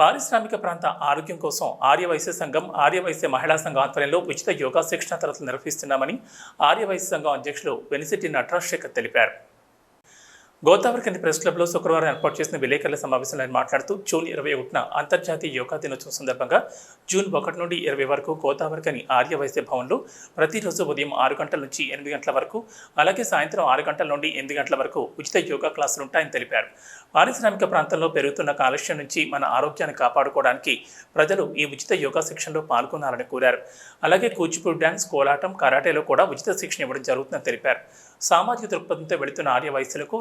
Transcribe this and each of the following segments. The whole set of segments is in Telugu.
పారిశ్రామిక ప్రాంత ఆరోగ్యం కోసం ఆర్యవైశ్య సంఘం ఆర్యవైశ్య మహిళా సంఘం ఆధ్వర్యంలో ఉచిత యోగా శిక్షణ తరగతులు నిర్వహిస్తున్నామని ఆర్యవైశ్య సంఘం అధ్యక్షులు వెనిసిటి నటరాజశేఖర్ తెలిపారు. గోదావరి కింది ప్రెస్ క్లబ్లో శుక్రవారం ఏర్పాటు చేసిన విలేకరుల సమావేశంలో ఆయన మాట్లాడుతూ జూన్ ఇరవై ఒకటిన అంతర్జాతీయ యోగా దినోత్సవం సందర్భంగా జూన్ ఒకటి నుండి ఇరవై వరకు గోదావరి కని ఆర్య వైద్య భవన్లో ప్రతిరోజు ఉదయం ఆరు గంటల నుంచి ఎనిమిది గంటల వరకు అలాగే సాయంత్రం ఆరు గంటల నుండి ఎనిమిది గంటల వరకు ఉచిత యోగా క్లాసులు ఉంటాయని తెలిపారు. పారిశ్రామిక ప్రాంతంలో పెరుగుతున్న కాలుష్యం నుంచి మన ఆరోగ్యాన్ని కాపాడుకోవడానికి ప్రజలు ఈ ఉచిత యోగా శిక్షణలో పాల్గొనాలని కోరారు. అలాగే కూచిపూడి డ్యాన్స్ కోలాటం కరాటేలో కూడా ఉచిత శిక్షణ ఇవ్వడం జరుగుతుందని తెలిపారు. సామాజిక దృక్పథంతో వెళుతున్న ఆర్య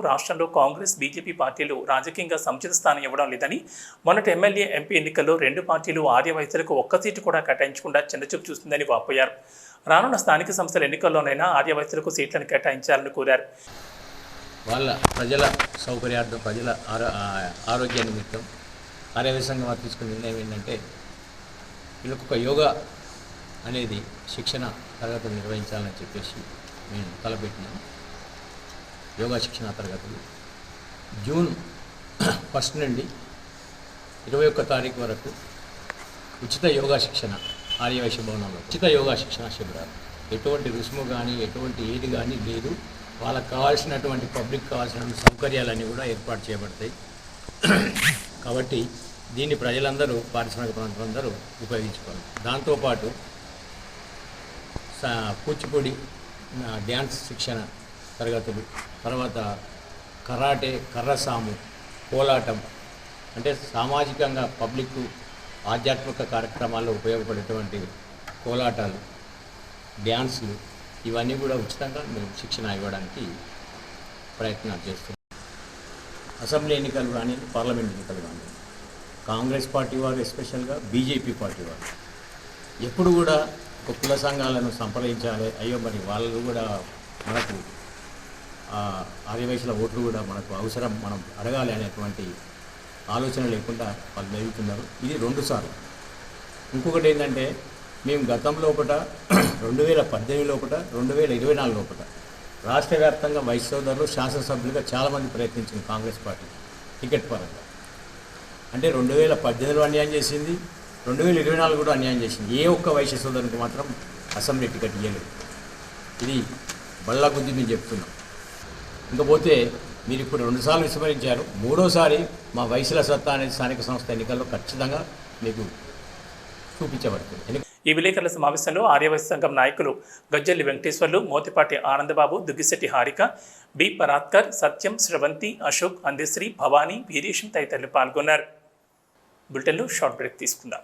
రాష్ట్ర రాష్ట్రంలో కాంగ్రెస్ బీజేపీ పార్టీలు రాజకీయంగా సముచిత స్థానం ఇవ్వడం లేదని మొన్నటి ఎమ్మెల్యే ఎంపీ ఎన్నికల్లో రెండు పార్టీలు ఆర్యవైశ్యులకు ఒక్క సీటు కూడా కేటాయించకుండా చిన్నచూపు చూస్తుందని వాపోయారు. రానున్న స్థానిక సంస్థల ఎన్నికల్లోనైనా ఆర్యవైశ్యులకు సీట్లను కేటాయించాలని కోరారు. వాళ్ళ ప్రజల సౌకర్యార్థం ప్రజల ఆరో ఆరోగ్య నిమిత్తం ఆరోగ్య వారు తీసుకున్న నిర్ణయం ఏంటంటే వీళ్ళకు ఒక యోగా అనేది శిక్షణ తరగతులు నిర్వహించాలని చెప్పేసి మేము తలపెట్టినాము యోగా శిక్షణ తరగతులు. జూన్ ఫస్ట్ నుండి ఇరవై ఒక్క తారీఖు వరకు ఉచిత యోగా శిక్షణ ఆర్యవైశ్య భవనంలో ఉచిత యోగా శిక్షణ శిబిరాలు. ఎటువంటి రుసుము కానీ ఎటువంటి ఏది కానీ లేదు. వాళ్ళకి కావాల్సినటువంటి పబ్లిక్ కావాల్సిన సౌకర్యాలన్నీ కూడా ఏర్పాటు చేయబడతాయి. కాబట్టి దీన్ని ప్రజలందరూ పారిశ్రామిక ప్రాంతాలందరూ ఉపయోగించుకోవాలి. దాంతోపాటు సా- కూచిపూడి డ్యాన్స్ శిక్షణ తరగతులు. తర్వాత కరాటే కర్రసాము కోలాటం అంటే సామాజికంగా పబ్లిక్ ఆధ్యాత్మిక కార్యక్రమాల్లో ఉపయోగపడేటువంటి కోలాటాలు డ్యాన్సులు ఇవన్నీ కూడా ఉచితంగా మేము శిక్షణ ఇవ్వడానికి ప్రయత్నాలు చేస్తున్నాం. అసెంబ్లీ ఎన్నికలు కానీ పార్లమెంట్ ఎన్నికలు కానీ కాంగ్రెస్ పార్టీ వారు ఎస్పెషల్గా బీజేపీ పార్టీ వారు ఎప్పుడు కూడా ఒక కుల సంఘాలను సంప్రదించాలి. అయ్యో మరి వాళ్ళు కూడా మనకు ఆ, ఓట్లు కూడా మనకు అవసరం మనం అడగాలి అనేటువంటి ఆలోచన లేకుండా వాళ్ళు జరుగుతున్నారు ఇది రెండుసార్లు ఇంకొకటి ఏంటంటే మేము గతం లోపల రెండు వేల పద్దెనిమిది లోపల రెండు వేల ఇరవై నాలుగు లోపల రాష్ట్ర వ్యాప్తంగా వైస్ సోదరులు శాసనసభ్యులుగా చాలామంది ప్రయత్నించింది కాంగ్రెస్ పార్టీ టికెట్ పరంగా. అంటే రెండు వేల పద్దెనిమిదిలో అన్యాయం చేసింది రెండు వేల ఇరవై నాలుగు కూడా అన్యాయం చేసింది. ఏ ఒక్క వైశ్య సోదరునికి మాత్రం అసెంబ్లీ టికెట్ ఇవ్వలేదు ఇది బళ్ళ కొద్ది మేము చెప్తున్నాం. ఇంకపోతే మీరు ఇప్పుడు రెండుసార్లు విస్మరించారు. మూడోసారి మా వయసుల సత్తా అనేది స్థానిక సంస్థ ఎన్నికల్లో ఖచ్చితంగా మీకు చూపించబడుతుంది. ఈ విలేకరుల సమావేశంలో ఆర్యవైశ్య సంఘం నాయకులు గజ్జల్లి వెంకటేశ్వర్లు మోతిపాటి ఆనందబాబు దుగ్గిశెట్టి హారిక బి. పరాత్కర్ సత్యం శ్రవంతి అశోక్ అందశ్రీ భవానీ వీరేశం తదితరులు పాల్గొన్నారు. బులెటిన్లో షార్ట్ బ్రేక్ తీసుకుందాం.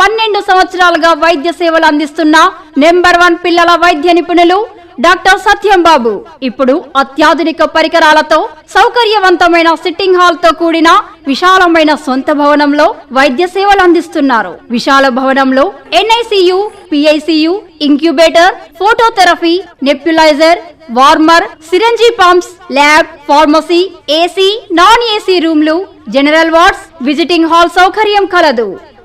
పన్నెండు సంవత్సరాలుగా వైద్య సేవలు అందిస్తున్న నెంబర్ వన్ పిల్లల వైద్య నిపుణులు డాక్టర్ సత్యం బాబు. ఇప్పుడు అత్యాధునిక పరికరాలతో సౌకర్యవంతమైన సిట్టింగ్ హాల్తో కూడిన విశాలమైన సొంత భవనంలో వైద్య సేవలు అందిస్తున్నారు. విశాల భవనంలో NICU PICU incubator phototherapy nebuliser warmer syringe pumps lab pharmacy AC non AC రూమ్లు జనరల్ వార్డ్స్ విజిటింగ్ హాల్ సౌకర్యం కలదు.